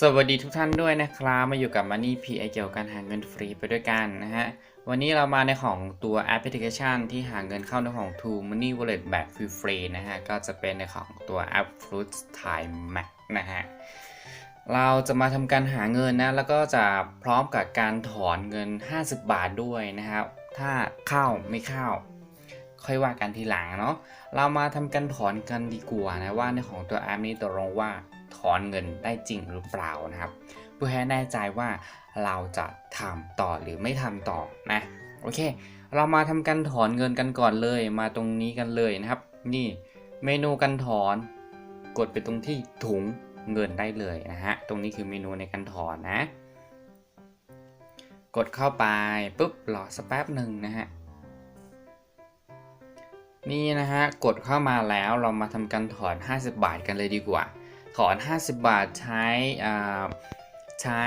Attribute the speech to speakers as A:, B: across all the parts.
A: สวัสดีทุกท่านด้วยนะครับมาอยู่กับ Money P เกี่ยวกับการหาเงินฟรีไปด้วยกันนะฮะวันนี้เรามาในของตัวแอปพลิเคชันที่หาเงินเข้าในของ True Money Wallet แบบฟรีๆนะฮะก็จะเป็นในของตัวแอป Fruit Time Max นะฮะเราจะมาทำการหาเงินนะแล้วก็จะพร้อมกับการถอนเงิน 50 บาทด้วยนะครับถ้าเข้าไม่เข้าค่อยว่ากันทีหลังเนาะเรามาทำการถอนกันดีกว่านะว่าในของตัวแอปนี้ตกลงว่า ถอนเงินได้จริงหรือเปล่านะครับ เพื่อให้แน่ใจว่าเราจะทำต่อหรือไม่ทำต่อนะโอเค เรามาทำการถอนเงินกันก่อนเลยมาตรงนี้กันเลยนะครับ นี่เมนูการถอน กดไปตรงที่ถุงเงินได้เลยนะฮะตรงนี้คือเมนูในการถอนนะ กดเข้าไปปุ๊บรอสักแป๊บหนึ่งนะฮะนี่นะฮะกดเข้ามาแล้วเรามาทำการถอน 50 บาทกันเลยดีกว่า ถอน 50 บาทใช้ใช้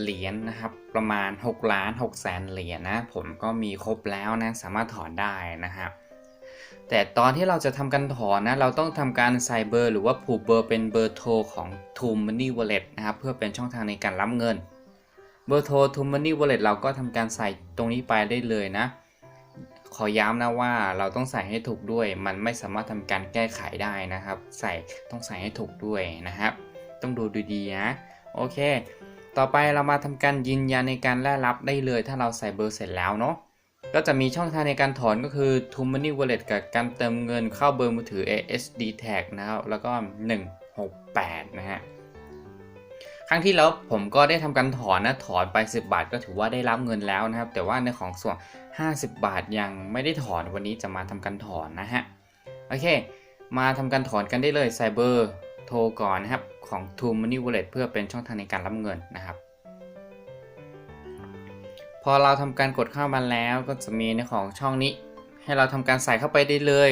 A: เหรียญนนะครับประมาณ 6 ล้าน6แสนเหรียญนะ ผมก็มีครบแล้วนะสามารถถอนได้นะครับแต่ตอนที่เราจะทำการถอนนะ เราต้องทำการใส่เบอร์ หรือว่าผูกเบอร์เป็นเบอร์โทรของ t o Money Wallet นะครับ เพื่อเป็นช่องทางในการรับเงิน เบอร์โทร t o Money Wallet เราก็ทำการใส่ตรงนี้ไปได้เลยนะ ขอย้ำนะว่าเราต้องใส่ให้ถูกด้วย มันไม่สามารถทำการแก้ไขได้นะครับ ใส่ต้องใส่ให้ถูกด้วยนะครับ ต้องดูดีๆนะโอเค ต่อไปเรามาทำการยืนยันในการแลกรับได้เลย ถ้าเราใส่เบอร์เสร็จแล้วเนาะก็จะมีช่องทางในการถอนก็คือ t o Money Wallet กับการเติมเงินเข้าเบอร์มือถือ ASD Tag นะครับแล้วก็ 168 นะฮะ ครั้งที่แล้วผมก็ได้ทำการถอนนะถอนไป 10 บาท ก็ถือว่าได้รับเงินแล้วนะครับ แต่ว่าในของส่วน 50 บาทยังไม่ได้ถอนวันนี้จะมาทำการถอนนะฮะโอเค มาทำการถอนกันได้เลยใส่เบอร์โทรก่อนนะครับของ t o Money Wallet เพื่อเป็นช่องทางในการรับเงินนะครับ พอเราทำการกดเข้ามาแล้วก็จะมีในของช่องนี้ ให้เราทำการใส่เข้าไปได้เลย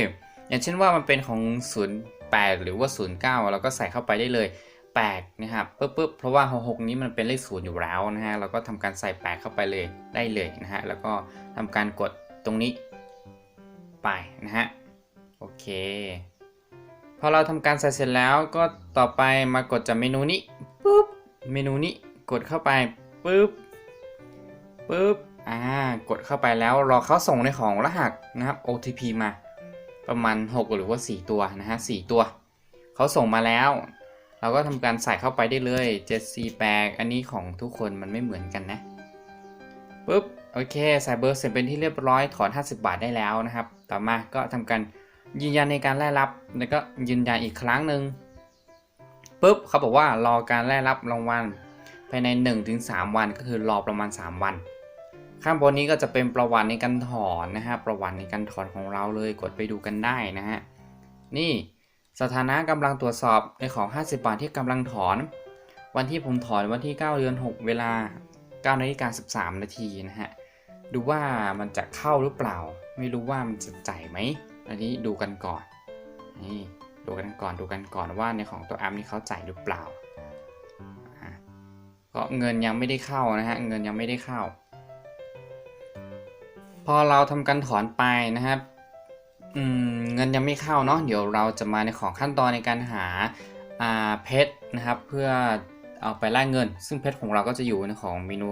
A: อย่างเช่นว่ามันเป็นของ 08 หรือว่า 09 เราก็ใส่เข้าไปได้เลย 8นะครับปึ๊บปึ๊บเพราะว่า66นี้มันเป็นเลขศูนย์อยู่แล้วนะฮะเราก็ทำการใส่ 8 เข้าไปเลยได้เลยนะฮะแล้วก็ทำการกดตรงนี้ไปนะฮะโอเคพอเราทำการใส่เสร็จแล้วก็ต่อไปมากดจากเมนูนี้ปุ๊บเมนูนี้กดเข้าไปปุ๊บปุ๊บอ่ากดเข้าไปแล้วรอเขาส่งในของรหัสนะครับ OTP มาประมาณ 6 หรือว่า 4 ตัวนะฮะ4ตัว เขาส่งมาแล้ว เราก็ทำการใส่เข้าไปได้เลย7 4 8อันนี้ของทุกคนมันไม่เหมือนกันนะปุ๊บโอเคใส่เบอร์เสร็จเป็นที่เรียบร้อยถอน 50 บาทได้แล้วนะครับ ต่อมาก็ทำการยืนยันในการแลกรับ แล้วก็ยืนยันอีกครั้งหนึ่งปุ๊บเขาบอกว่ารอการแลกรับรางวัลภายใน 1-3 วันก็คือรอประมาณ 3 วัน ข้างบนนี้ก็จะเป็นประวัติในการถอนนะฮะประวัติในการถอนของเราเลยกดไปดูกันได้นะฮะนี่ สถานะกำลังตรวจสอบในของ 50 บาทที่กำลังถอน วันที่ผมถอนวันที่ 9 เดือน 6 เวลา9นาฬิกา13 นาทีนะฮะ ดูว่ามันจะเข้าหรือเปล่า ไม่รู้ว่ามันจะจ่ายไหม อันนี้ดูกันก่อน นี่ดูกันก่อนดูกันก่อนว่าในของตัวแอปนี้เขาจ่ายหรือเปล่า ก็เงินยังไม่ได้เข้านะฮะ เงินยังไม่ได้เข้า พอเราทำการถอนไปนะครับ อืมเงินยังไม่เข้าเนาะเดี๋ยวเราจะมาในของขั้นตอนในการหาอ่าเพชรนะครับ เพื่อเอาไปแลกเงิน ซึ่งเพชรของเราก็จะอยู่ในของเมนู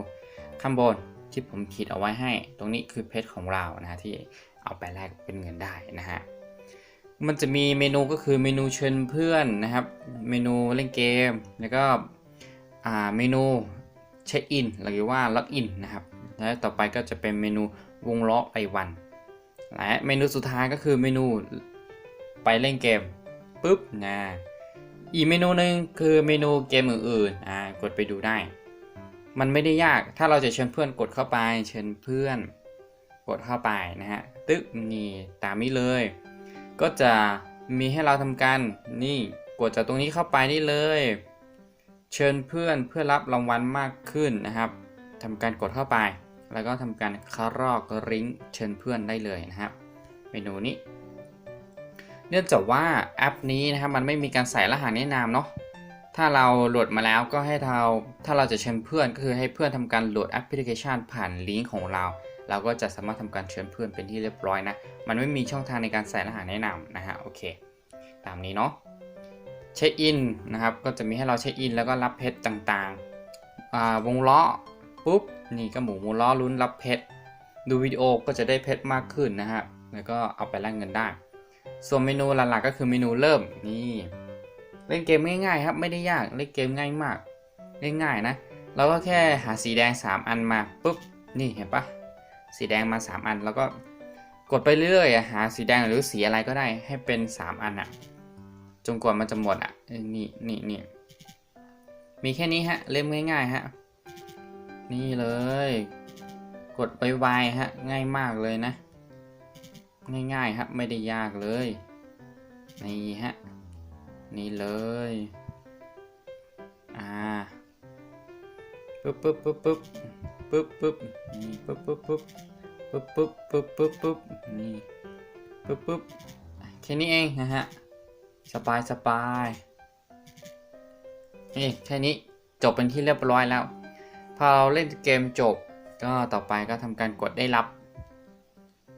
A: ข้างบนที่ผมขีดเอาไว้ให้ ตรงนี้คือเพชรของเรานะฮะที่เอาไปแลกเป็นเงินได้นะฮะมันจะมีเมนูก็คือเมนูเชิญเพื่อนนะครับ เมนูเล่นเกม แล้วก็อ่าเมนูเช็คอินหรือว่าล็อกอินนะครับ และต่อไปก็จะเป็นเมนูวงล้อรายวัน และเมนูสุดท้ายก็คือเมนูไปเล่นเกมปุ๊บนะอีกเมนูหนึ่งคือเมนูเกมอื่นๆอ่ากดไปดูได้ มันไม่ได้ยากถ้าเราจะเชิญเพื่อนกดเข้าไป เชิญเพื่อน กดเข้าไปนะฮะตึ๊กนี่ตามนี้เลย ก็จะมีให้เราทำการนี่กดจากตรงนี้เข้าไปนี่เลย เชิญเพื่อนเพื่อรับรางวัลมากขึ้นนะครับทำการกดเข้าไป แล้วก็ทำการคารอกริงเชิญเพื่อนได้เลยนะครับเมนูนี้ เนื่องจากว่าแอปนี้นะครับมันไม่มีการใส่รหัสแนะนำเนาะถ้าเราโหลดมาแล้วก็ให้เราถ้าเราจะเชิญเพื่อนก็คือให้เพื่อนทำการโหลดแอปพลิเคชันผ่านลิงก์ของเรา เราก็จะสามารถทำการเชิญเพื่อนเป็นที่เรียบร้อยนะ มันไม่มีช่องทางในการใส่รหัสแนะนำนะฮะโอเค ตามนี้เนาะเช็คอินนะครับก็จะมีให้เราเช็คอินแล้วก็รับเพชรต่างๆวงล้อ ปุ๊บ นี่ก็หมูวงล้อลุ้นรับเพชร ดูวิดีโอก็จะได้เพชรมากขึ้นนะฮะ แล้วก็เอาไปแลกเงินได้ ส่วนเมนูหลักๆก็คือเมนูเริ่ม นี่ เล่นเกมง่ายๆครับ ไม่ได้ยาก เล่นเกมง่ายมาก เล่นง่ายนะ เราก็แค่หาสีแดง 3 อันมาปุ๊บ นี่เห็นปะสีแดงมา 3 อัน แล้วก็กดไปเรื่อยๆหาสีแดงหรือสีอะไรก็ได้ให้เป็น 3 อันอะจนกว่ามันจะหมดอะนี่นี่นี่มีแค่นี้ฮะ เล่มง่ายๆฮะ นี่เลย กดไปไวฮะ ง่ายมากเลยนะ ง่ายๆครับไม่ได้ยากเลย นี่ฮะ นี่เลย อ่าปึ๊บปึ๊บปึ๊บปึ๊บปึ๊บปึ๊บนี่ปึ๊บปึ๊บปึ๊บปึ๊บปึ๊บปึ๊บปึ๊บปึ๊บนี่ปึ๊บปึ๊บแค่นี้เองนะฮะ สบายสบายนี่แค่นี้จบเป็นที่เรียบร้อยแล้ว อเราเล่นเกมจบ ก็ต่อไปก็ทำการกดได้รับ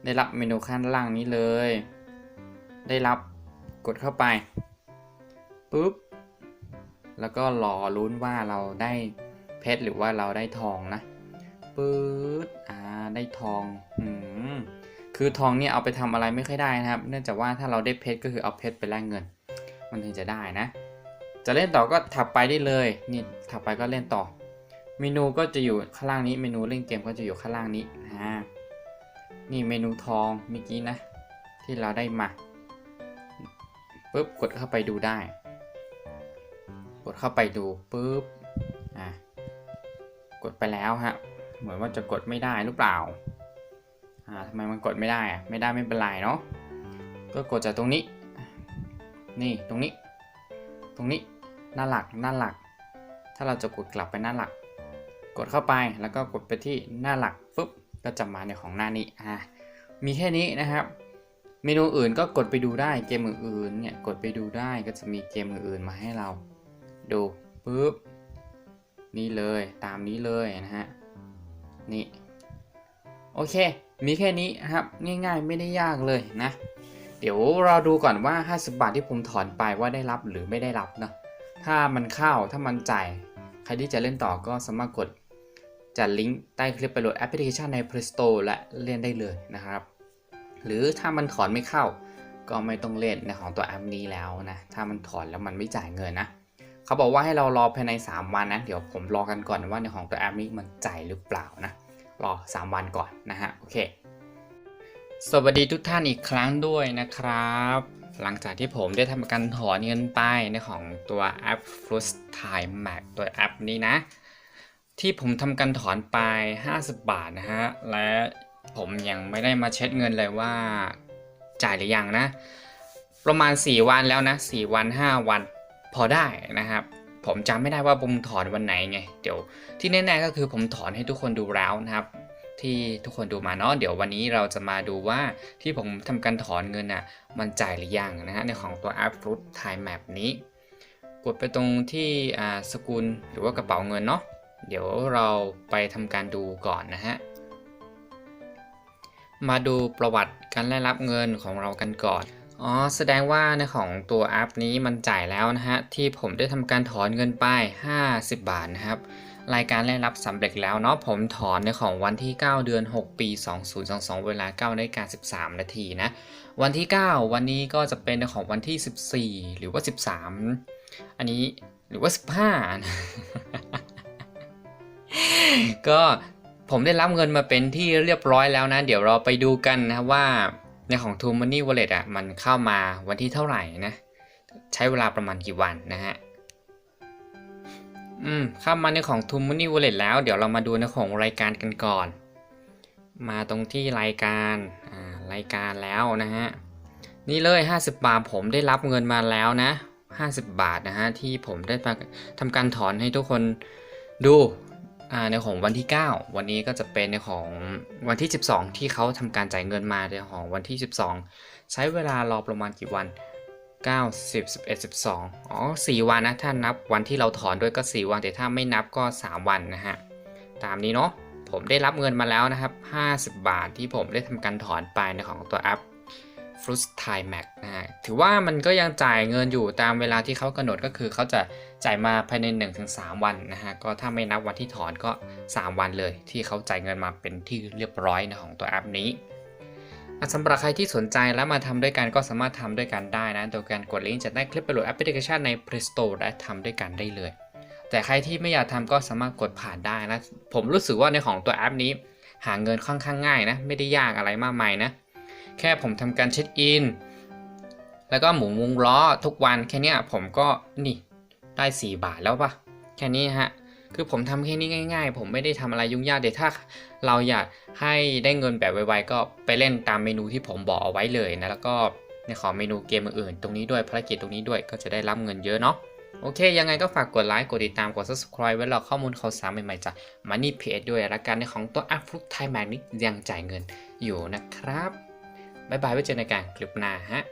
A: ได้รับเมนูข้างล่างนี้เลย ได้รับกดเข้าไปปุ๊บแล้วก็รอลุ้นว่าเราได้เพชรหรือว่าเราได้ทองนะปื๊ดอ่าได้ทองอืมคือทองเนี่ยเอาไปทำอะไรไม่ค่อยได้นะครับ เนื่องจากว่าถ้าเราได้เพชรก็คือเอาเพชรไปแลกเงิน มันถึงจะได้นะ จะเล่นต่อก็ถับไปได้เลย นี่ถับไปก็เล่นต่อ เมนูก็จะอยู่ข้างล่างนี้ เมนูเล่นเกมก็จะอยู่ข้างล่างนี้อ่านี่เมนูทองเมื่อกี้นะ ที่เราได้มาปุ๊บกดเข้าไปดูได้ กดเข้าไปดูปุ๊บอะกดไปแล้วฮะเหมือนว่าจะกดไม่ได้หรือเปล่าอ่าทำไมมันกดไม่ได้อะไม่ได้ไม่เป็นไรเนาะก็กดจากตรงนี้ นี่ตรงนี้ ตรงนี้หน้าหลักหน้าหลัก ถ้าเราจะกดกลับไปหน้าหลัก กดเข้าไปแล้วก็กดไปที่หน้าหลักปุ๊บก็จะมาในของหน้านี้อ่ามีแค่นี้นะครับ เมนูอื่นก็กดไปดูได้เกมอื่นๆเนี่ยกดไปดูได้ก็จะมีเกมอื่นๆมาให้เราดูปุ๊บนี่เลยตามนี้เลยนะฮะนี่โอเค มีแค่นี้ครับง่ายๆไม่ได้ยากเลยนะ เดี๋ยวเราดูก่อนว่า 50 บาทที่ผมถอนไปว่าได้รับหรือไม่ได้รับนะถ้ามันเข้าถ้ามันจ่ายใครที่จะเล่นต่อก็สามารถกด จัดลิงก์ใต้คลิปไปโหลดแอปพลิเคชันใน Play Store และเล่นได้เลยนะครับ หรือถ้ามันถอนไม่เข้า ก็ไม่ต้องเล่นในของตัวแอปนี้แล้วนะ ถ้ามันถอนแล้วมันไม่จ่ายเงินนะ เขาบอกว่าให้เรารอภายใน 3 วันนะ เดี๋ยวผมรอกันก่อนว่าในของตัวแอปนี้มันจ่ายหรือเปล่านะ รอ 3 วันก่อนนะฮะ โอเค สวัสดีทุกท่านอีกครั้งด้วยนะครับ หลังจากที่ผมได้ทำการถอนเงินไปในของตัวแอป f l u s Time Mac ตัวแอปนี้นะ ที่ผมทำการถอนไป 50 บาทนะฮะ และผมยังไม่ได้มาเช็ดเงินเลยว่าจ่ายหรือยังนะ ประมาณ 4 วันแล้วนะ 4 วัน 5 วันพอได้นะครับ ผมจำไม่ได้ว่าผมถอนวันไหนไง เดี๋ยวที่แน่ๆก็คือผมถอนให้ทุกคนดูแล้วนะครับที่ทุกคนดูมาเนาะเดี๋ยววันนี้เราจะมาดูว่าที่ผมทำการถอนเงินอะมันจ่ายหรือยังนะฮะในของตัว App Fruit Time Map นี้ กดไปตรงที่อ่าสกุลหรือว่ากระเป๋าเงินเนาะ เดี๋ยวเราไปทำการดูก่อนนะฮะ มาดูประวัติการได้รับเงินของเรากันก่อน อ๋อ แสดงว่าในของตัวแอปนี้มันจ่ายแล้วนะฮะ ที่ผมได้ทำการถอนเงินไป 50 บาทนะครับ รายการได้รับสำเร็จแล้วเนาะ ผมถอนในของวันที่ 9 เดือน 6 ปี 2022 เวลา9นาฬิกา13 นาทีนะ วันที่ 9 วันนี้ก็จะเป็นในของวันที่ 14 หรือว่า 13 อันนี้หรือว่า 15นะ ก็ผมได้รับเงินมาเป็นที่เรียบร้อยแล้วนะ เดี๋ยวเราไปดูกันนะว่าในของ t o Money Wallet อะมันเข้ามาวันที่เท่าไหร่นะ ใช้เวลาประมาณกี่วันนะฮะอืมเข้ามาในของ t o Money Wallet แล้วเดี๋ยวเรามาดูในของรายการกันก่อน มาตรงที่รายการอ่ารายการแล้วนะฮะนี่เลย 50 บาทผมได้รับเงินมาแล้วนะ 50 บาทนะฮะที่ผมได้ทำการถอนให้ทุกคนดู ในของวันที่ 9 วันนี้ก็จะเป็นในของวันที่ 12 ที่เขาทำการจ่ายเงินมาในของวันที่ 12 ใช้เวลารอประมาณกี่วัน 9 10 11 12อ๋อ4วันนะถ้านับวันที่เราถอนด้วยก็ 4 วันแต่ถ้าไม่นับก็ 3 วันนะฮะตามนี้เนาะผมได้รับเงินมาแล้วนะครับ 50 บาทที่ผมได้ทำการถอนไปในของตัวแอป r u i t t i m a x นะฮะถือว่ามันก็ยังจ่ายเงินอยู่ตามเวลาที่เขากำหนดก็คือเขาจะจ่ายมาภายใน 1-3 วันนะฮะก็ถ้าไม่นับวันที่ถอนก็ 3 วันเลย ที่เขาจ่ายเงินมาเป็นที่เรียบร้อยนะของตัวแอปนี้สำหรับใครที่สนใจแล้วมาทำด้วยกันก็สามารถทำด้วยกันได้นะ โดยการกดลิงก์จะได้คลิปไปโหลดแอปพลิเคชันใน Play Store และทำด้วยกันได้เลย แต่ใครที่ไม่อยากทำก็สามารถกดผ่านได้นะ ผมรู้สึกว่าในของตัวแอปนี้ หาเงินค่อนข้างง่ายนะ ไม่ได้ยากอะไรมากมายนะ แค่ผมทำการเช็คอิน แล้วก็หมุนวงล้อทุกวันแค่นี้ผมก็นี่ได้ 4 บาทแล้วปะแค่นี้ฮะคือผมทำแค่นี้ง่าย ๆ ผมไม่ได้ทำอะไรยุ่งยากเดี๋ยวถ้า เราอยากให้ได้เงินแบบไวๆก็ไปเล่นตามเมนูที่ผมบอกเอาไว้เลยนะแล้วก็ในของเมนูเกมอื่นๆตรงนี้ด้วยภารกิจตรงนี้ด้วยก็จะได้รับเงินเยอะเนาะโอเค ยังไงก็ฝากกดไลค์ กดติดตาม กด subscribe ไว้รอข้อมูลข่าวสารใหม่ๆจาก Money Page ด้วยและกันในของตัว a f r u i t Thai Man นี้ยังจ่ายเงินอยู่นะครับ บ๊ายบายไว้เจอในการคลิปหน้าฮะ